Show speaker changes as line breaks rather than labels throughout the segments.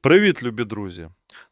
Привіт, любі друзі!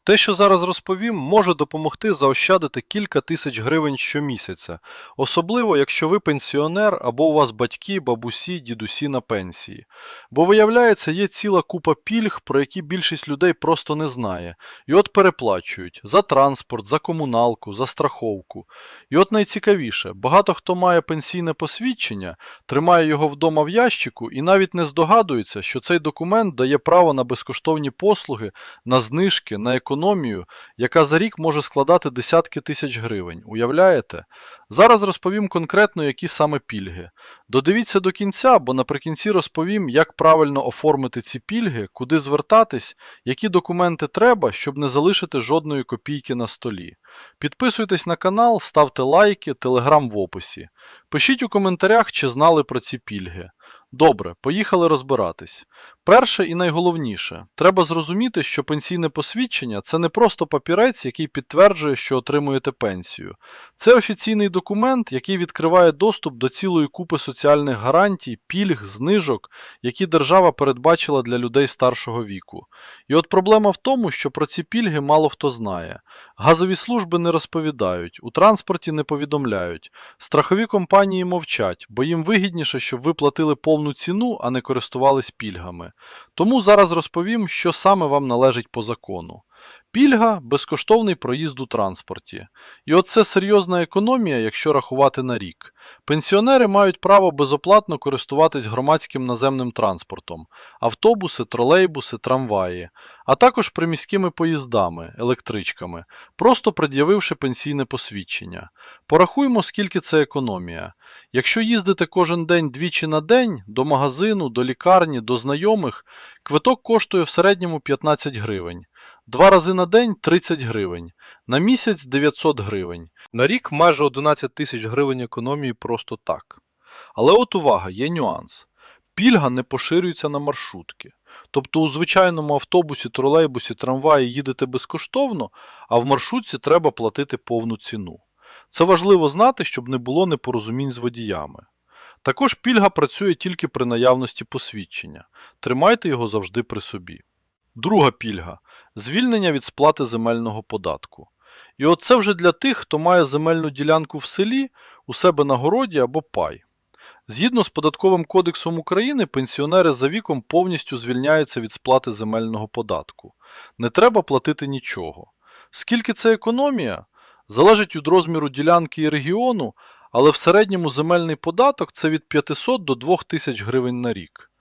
Те, що зараз розповім, може допомогти заощадити кілька тисяч гривень щомісяця, особливо якщо ви пенсіонер або у вас батьки, бабусі, дідусі на пенсії. Бо виявляється, є ціла купа пільг, про які більшість людей просто не знає, і от переплачують за транспорт, за комуналку, за страховку. І от найцікавіше, багато хто має пенсійне посвідчення, тримає його вдома в ящику і навіть не здогадується, що цей документ дає право на безкоштовні послуги, на знижки, на економію, яка за рік може складати десятки тисяч гривень. Уявляєте? Зараз розповім конкретно, які саме пільги. Додивіться до кінця, бо наприкінці розповім, як правильно оформити ці пільги, куди звертатись, які документи треба, щоб не залишити жодної копійки на столі. Підписуйтесь на канал, ставте лайки, телеграм в описі. Пишіть у коментарях, чи знали про ці пільги. Добре, поїхали розбиратись. Перше і найголовніше, треба зрозуміти, що пенсійне посвідчення це не просто папірець, який підтверджує, що отримуєте пенсію. Це офіційний документ, який відкриває доступ до цілої купи соціальних гарантій, пільг, знижок, які держава передбачила для людей старшого віку. І от проблема в тому, що про ці пільги мало хто знає. Газові служби не розповідають, у транспорті не повідомляють, страхові компанії мовчать, бо їм вигідніше, щоб ви платили повну ціну, а не користувались пільгами. Тому зараз розповім, що саме вам належить по закону. Пільга безкоштовний проїзд у транспорті. І оце серйозна економія, якщо рахувати на рік. Пенсіонери мають право безоплатно користуватись громадським наземним транспортом, автобуси, тролейбуси, трамваї, а також приміськими поїздами, електричками, просто пред'явивши пенсійне посвідчення. Порахуємо, скільки це економія. Якщо їздите кожен день двічі на день до магазину, до лікарні, до знайомих, квиток коштує в середньому 15 гривень. Два рази на день 30 гривень, на місяць 900 гривень. На рік майже 11 тисяч гривень економії просто так. Але от увага, є нюанс. Пільга не поширюється на маршрутки. Тобто у звичайному автобусі, тролейбусі, трамваї їдете безкоштовно, а в маршрутці треба платити повну ціну. Це важливо знати, щоб не було непорозумінь з водіями. Також пільга працює тільки при наявності посвідчення. Тримайте його завжди при собі. Друга пільга звільнення від сплати земельного податку. І от це вже для тих, хто має земельну ділянку в селі, у себе на городі або пай. Згідно з Податковим кодексом України, пенсіонери за віком повністю звільняються від сплати земельного податку. Не треба платити нічого. Скільки це економія? Залежить від розміру ділянки і регіону, але в середньому земельний податок це від 500 до 2000 гривень на рік.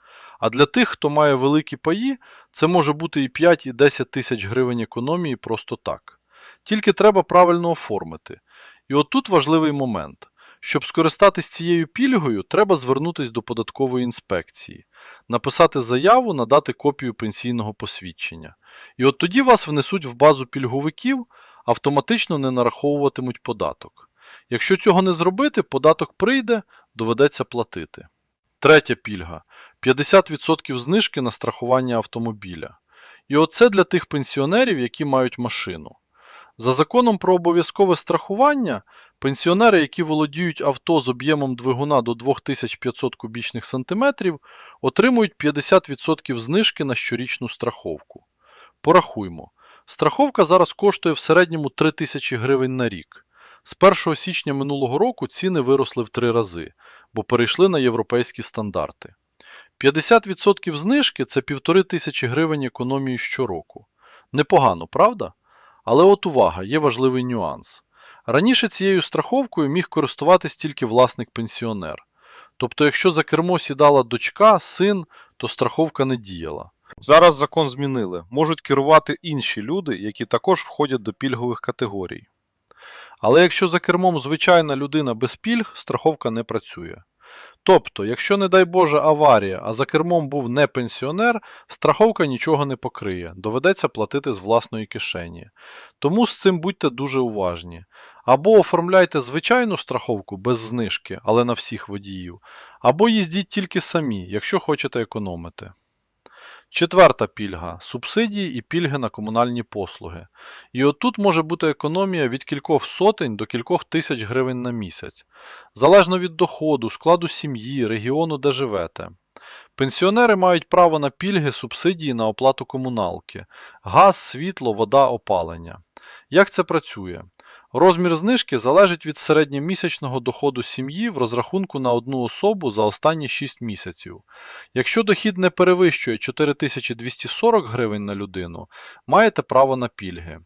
А для тих, хто має великі паї, це може бути і 5, і 10 тисяч гривень економії просто так. Тільки треба правильно оформити. І отут важливий момент. Щоб скористатись цією пільгою, треба звернутися до податкової інспекції, написати заяву, надати копію пенсійного посвідчення. І от тоді вас внесуть в базу пільговиків, автоматично не нараховуватимуть податок. Якщо цього не зробити, податок прийде, доведеться платити. Третя пільга 50% знижки на страхування автомобіля. І оце для тих пенсіонерів, які мають машину. За законом про обов'язкове страхування, пенсіонери, які володіють авто з об'ємом двигуна до 2500 кубічних сантиметрів, отримують 50% знижки на щорічну страховку. Порахуймо. Страховка зараз коштує в середньому 3000 гривень на рік. З 1 січня минулого року ціни виросли в 3 рази, бо перейшли на європейські стандарти. 50% знижки це 1500 гривень економії щороку. Непогано, правда? Але от увага, є важливий нюанс. Раніше цією страховкою міг користуватись тільки власник-пенсіонер. Тобто, якщо за кермо сідала дочка, син, то страховка не діяла. Зараз закон змінили. Можуть керувати інші люди, які також входять до пільгових категорій. Але якщо за кермом звичайна людина без пільг, страховка не працює. Тобто, якщо, не дай Боже, аварія, а за кермом був не пенсіонер, страховка нічого не покриє, доведеться платити з власної кишені. Тому з цим будьте дуже уважні. Або оформляйте звичайну страховку без знижки, але на всіх водіїв, або їздіть тільки самі, якщо хочете економити. Четверта пільга субсидії і пільги на комунальні послуги. І отут може бути економія від кількох сотень до кількох тисяч гривень на місяць, залежно від доходу, складу сім'ї, регіону, де живете. Пенсіонери мають право на пільги, субсидії на оплату комуналки, газ, світло, вода, опалення. Як це працює? Розмір знижки залежить від середньомісячного доходу сім'ї в розрахунку на одну особу за останні 6 місяців. Якщо дохід не перевищує 4240 гривень на людину, маєте право на пільги.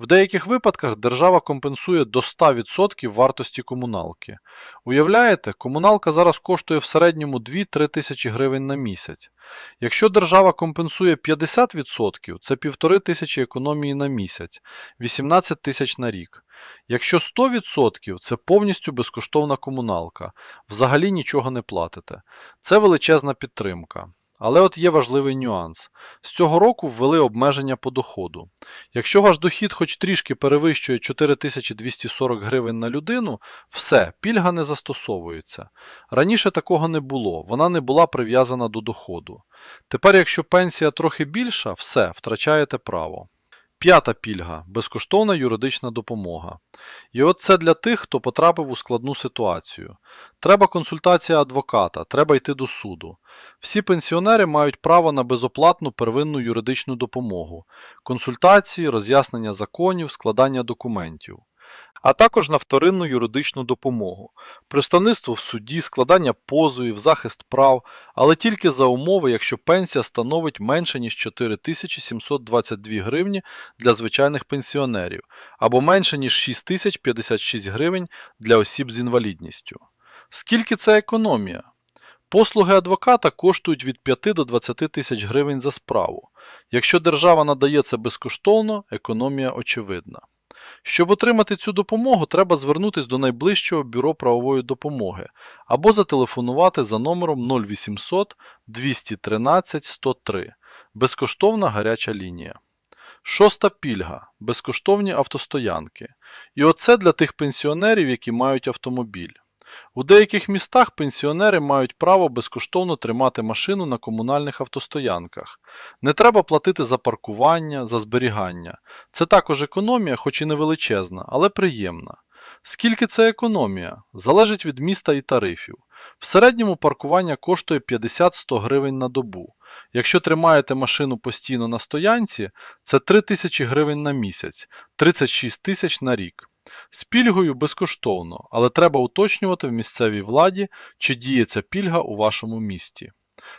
В деяких випадках держава компенсує до 100% вартості комуналки. Уявляєте, комуналка зараз коштує в середньому 2-3 тисячі гривень на місяць. Якщо держава компенсує 50%, це 1,5 тисячі економії на місяць, 18 тисяч на рік. Якщо 100%, це повністю безкоштовна комуналка, взагалі нічого не платите. Це величезна підтримка. Але от є важливий нюанс. З цього року ввели обмеження по доходу. Якщо ваш дохід хоч трішки перевищує 4240 гривень на людину, все, пільга не застосовується. Раніше такого не було, вона не була прив'язана до доходу. Тепер, якщо пенсія трохи більша, все, втрачаєте право. П'ята пільга безкоштовна юридична допомога. І от це для тих, хто потрапив у складну ситуацію. Треба консультація адвоката, треба йти до суду. Всі пенсіонери мають право на безоплатну первинну юридичну допомогу, консультації, роз'яснення законів, складання документів. А також на вторинну юридичну допомогу, представництво в суді, складання позовів, захист прав, але тільки за умови, якщо пенсія становить менше ніж 4722 гривні для звичайних пенсіонерів, або менше ніж 6056 гривень для осіб з інвалідністю. Скільки це економія? Послуги адвоката коштують від 5 до 20 тисяч гривень за справу. Якщо держава надає це безкоштовно, економія очевидна. Щоб отримати цю допомогу, треба звернутися до найближчого бюро правової допомоги або зателефонувати за номером 0800 213 103. Безкоштовна гаряча лінія. Шоста пільга безкоштовні автостоянки. І оце для тих пенсіонерів, які мають автомобіль. У деяких містах пенсіонери мають право безкоштовно тримати машину на комунальних автостоянках. Не треба платити за паркування, за зберігання. Це також економія, хоч і не величезна, але приємна. Скільки це економія? Залежить від міста і тарифів. В середньому паркування коштує 50-100 гривень на добу. Якщо тримаєте машину постійно на стоянці, це 3 тисячі гривень на місяць, 36 тисяч на рік. З пільгою безкоштовно, але треба уточнювати в місцевій владі, чи діє ця пільга у вашому місті.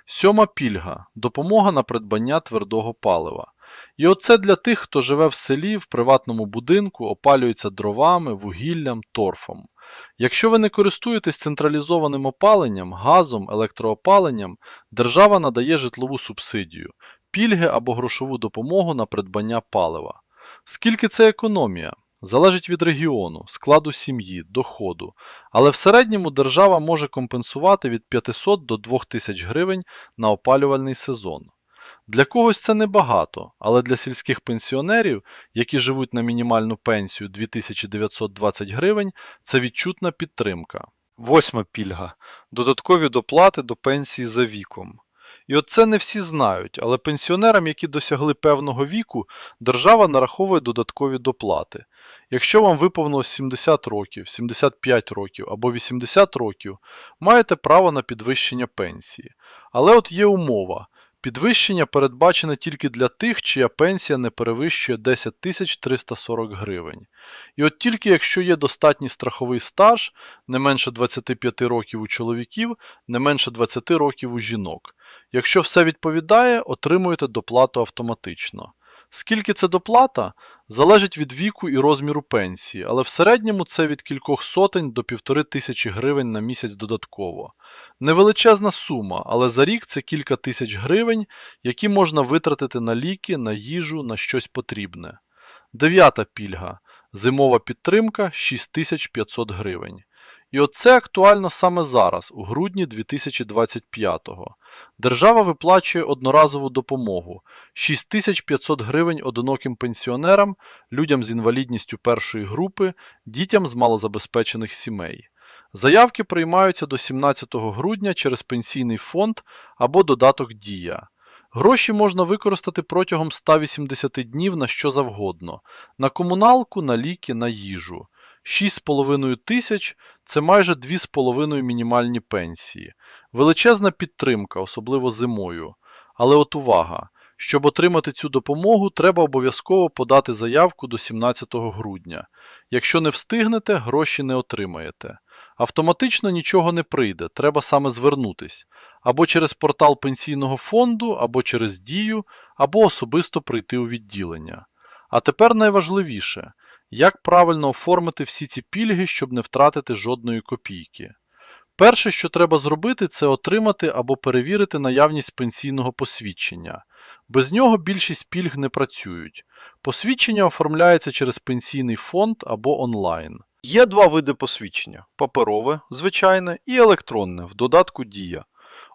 Сьома пільга допомога на придбання твердого палива. І оце для тих, хто живе в селі, в приватному будинку, опалюється дровами, вугіллям, торфом. Якщо ви не користуєтесь централізованим опаленням, газом, електроопаленням, держава надає житлову субсидію, пільги або грошову допомогу на придбання палива. Скільки це економія? Залежить від регіону, складу сім'ї, доходу, але в середньому держава може компенсувати від 500 до 2000 гривень на опалювальний сезон. Для когось це небагато, але для сільських пенсіонерів, які живуть на мінімальну пенсію 2920 гривень, це відчутна підтримка. Восьма пільга. Додаткові доплати до пенсії за віком. І от це не всі знають, але пенсіонерам, які досягли певного віку, держава нараховує додаткові доплати. Якщо вам виповнилось 70 років, 75 років або 80 років, маєте право на підвищення пенсії. Але от є умова. Підвищення передбачене тільки для тих, чия пенсія не перевищує 10 340 гривень. І от тільки якщо є достатній страховий стаж, не менше 25 років у чоловіків, не менше 20 років у жінок. Якщо все відповідає, отримуєте доплату автоматично. Скільки це доплата? Залежить від віку і розміру пенсії, але в середньому це від кількох сотень до півтори тисячі гривень на місяць додатково. Невеличезна сума, але за рік це кілька тисяч гривень, які можна витратити на ліки, на їжу, на щось потрібне. Дев'ята пільга. Зимова підтримка 6500 гривень. І оце актуально саме зараз, у грудні 2025-го. Держава виплачує одноразову допомогу 6500 гривень одиноким пенсіонерам, людям з інвалідністю першої групи, дітям з малозабезпечених сімей. Заявки приймаються до 17 грудня через пенсійний фонд або додаток Дія. Гроші можна використати протягом 180 днів на що завгодно: на комуналку, на ліки, на їжу. 6,5 тисяч це майже 2,5 мінімальні пенсії. Величезна підтримка, особливо зимою. Але от увага! Щоб отримати цю допомогу, треба обов'язково подати заявку до 17 грудня. Якщо не встигнете, гроші не отримаєте. Автоматично нічого не прийде, треба саме звернутись. Або через портал пенсійного фонду, або через дію, або особисто прийти у відділення. А тепер найважливіше як правильно оформити всі ці пільги, щоб не втратити жодної копійки. Перше, що треба зробити, це отримати або перевірити наявність пенсійного посвідчення. Без нього більшість пільг не працюють. Посвідчення оформляється через пенсійний фонд або онлайн. Є два види посвідчення: паперове, звичайне, і електронне в додатку Дія.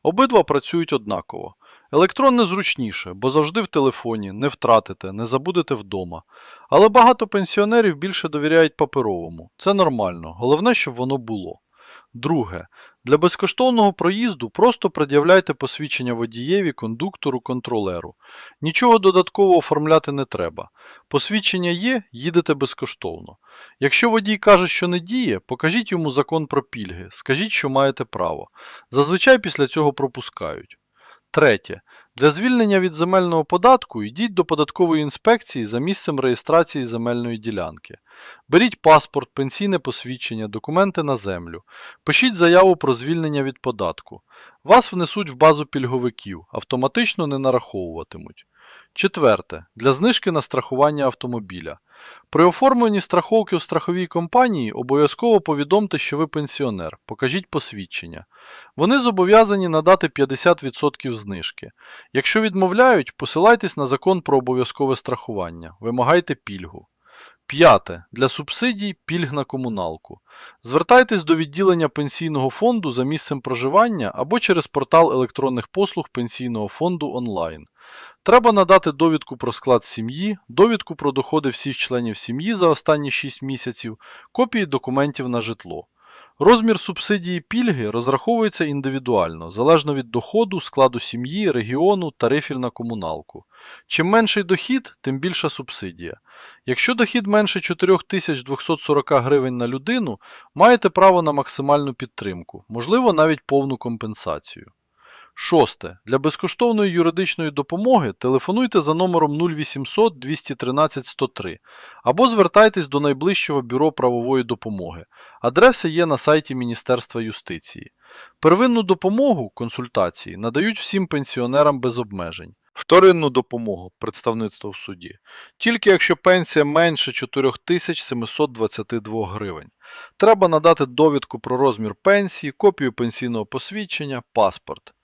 Обидва працюють однаково. Електронне зручніше, бо завжди в телефоні, не втратите, не забудете вдома. Але багато пенсіонерів більше довіряють паперовому. Це нормально, головне, щоб воно було. Друге. Для безкоштовного проїзду просто пред'являйте посвідчення водієві, кондуктору, контролеру. Нічого додатково оформляти не треба. Посвідчення є, їдете безкоштовно. Якщо водій каже, що не діє, покажіть йому закон про пільги, скажіть, що маєте право. Зазвичай після цього пропускають. Третє. Для звільнення від земельного податку йдіть до податкової інспекції за місцем реєстрації земельної ділянки. Беріть паспорт, пенсійне посвідчення, документи на землю. Пишіть заяву про звільнення від податку. Вас внесуть в базу пільговиків, автоматично не нараховуватимуть. Четверте. Для знижки на страхування автомобіля. При оформленні страховки у страховій компанії обов'язково повідомте, що ви пенсіонер. Покажіть посвідчення. Вони зобов'язані надати 50% знижки. Якщо відмовляють, посилайтесь на закон про обов'язкове страхування. Вимагайте пільгу. П'яте. Для субсидій пільг на комуналку. Звертайтесь до відділення пенсійного фонду за місцем проживання або через портал електронних послуг пенсійного фонду онлайн. Треба надати довідку про склад сім'ї, довідку про доходи всіх членів сім'ї за останні 6 місяців, копії документів на житло. Розмір субсидії пільги розраховується індивідуально, залежно від доходу, складу сім'ї, регіону, тарифів на комуналку. Чим менший дохід, тим більша субсидія. Якщо дохід менше 4240 гривень на людину, маєте право на максимальну підтримку, можливо навіть повну компенсацію. Шосте. Для безкоштовної юридичної допомоги телефонуйте за номером 0800 213 103 або звертайтесь до найближчого бюро правової допомоги. Адреса є на сайті Міністерства юстиції. Первинну допомогу консультації надають всім пенсіонерам без обмежень. Вторинну допомогу представництво в суді тільки якщо пенсія менше 4722 гривень. Треба надати довідку про розмір пенсії, копію пенсійного посвідчення, паспорт.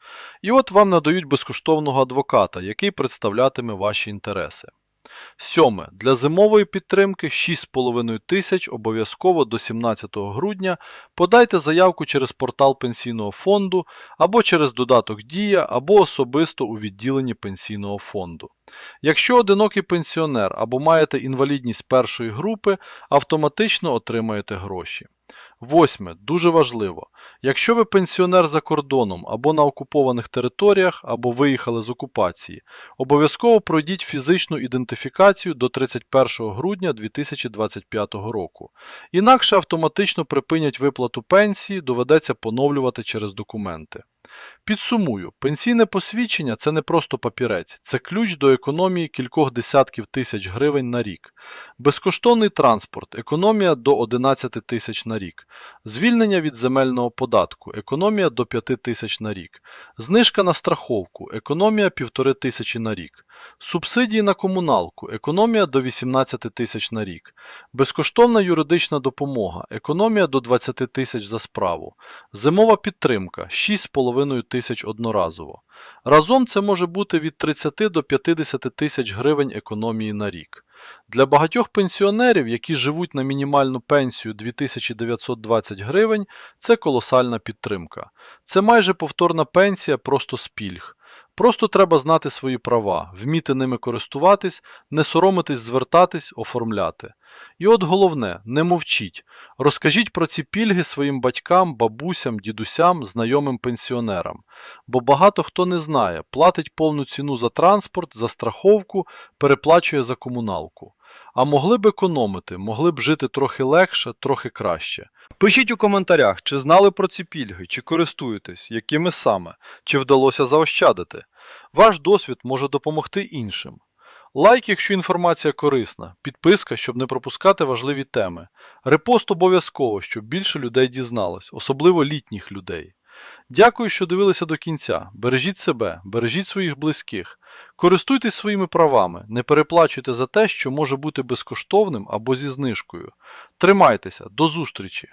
І от вам надають безкоштовного адвоката, який представлятиме ваші інтереси. Сьоме. Для зимової підтримки 6,5 тисяч обов'язково до 17 грудня подайте заявку через портал пенсійного фонду або через додаток Дія, або особисто у відділенні пенсійного фонду. Якщо одинокий пенсіонер або маєте інвалідність першої групи, автоматично отримаєте гроші. Восьме. Дуже важливо. Якщо ви пенсіонер за кордоном або на окупованих територіях, або виїхали з окупації, обов'язково пройдіть фізичну ідентифікацію до 31 грудня 2025 року. Інакше автоматично припинять виплату пенсії, доведеться поновлювати через документи. Підсумую, пенсійне посвідчення це не просто папірець, це ключ до економії кількох десятків тисяч гривень на рік. Безкоштовний транспорт, економія до 11 тисяч на рік. Звільнення від земельного податку, економія до 5 тисяч на рік. Знижка на страховку, економія 1,5 тисячі на рік. Субсидії на комуналку, економія до 18 тисяч на рік. Безкоштовна юридична допомога, економія до 20 тисяч за справу. Зимова підтримка 6,5 тисяч одноразово. Разом це може бути від 30 до 50 тисяч гривень економії на рік. Для багатьох пенсіонерів, які живуть на мінімальну пенсію 2920 гривень, це колосальна підтримка. Це майже повторна пенсія просто з пільг. Просто треба знати свої права, вміти ними користуватись, не соромитись звертатись, оформляти. І от головне, не мовчіть. Розкажіть про ці пільги своїм батькам, бабусям, дідусям, знайомим пенсіонерам. Бо багато хто не знає, платить повну ціну за транспорт, за страховку, переплачує за комуналку. А могли б економити, могли б жити трохи легше, трохи краще. Пишіть у коментарях, чи знали про ці пільги, чи користуєтесь, якими саме, чи вдалося заощадити. Ваш досвід може допомогти іншим. Лайк, якщо інформація корисна, підписка, щоб не пропускати важливі теми. Репост обов'язково, щоб більше людей дізналось, особливо літніх людей. Дякую, що дивилися до кінця. Бережіть себе, бережіть своїх близьких. Користуйтесь своїми правами, не переплачуйте за те, що може бути безкоштовним або зі знижкою. Тримайтеся, до зустрічі!